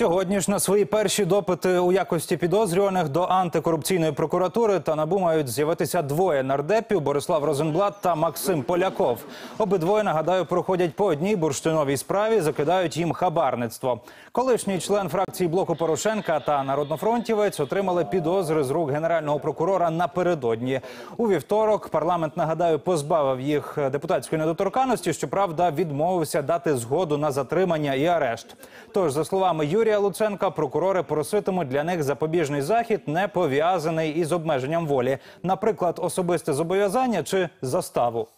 Сьогодні ж на свої перші допити у якості підозрюваних до антикорупційної прокуратури та набу мають з'явитися двоє нардепів Борислав Розенблат та Максим Поляков. Обидвоє нагадаю проходять по одній бурштиновій справі, закидають їм хабарництво. Колишній член фракції блоку Порошенка та народнофронтівець отримали підозри з рук генерального прокурора напередодні. У вівторок парламент нагадаю позбавив їх депутатської недоторканності. Щоправда, відмовився дати згоду на затримання і арешт. Тож, за словами Юрія Луценка, прокурори проситимуть для них запобіжний захід, не пов'язаний із обмеженням волі, наприклад, особисте зобов'язання чи заставу.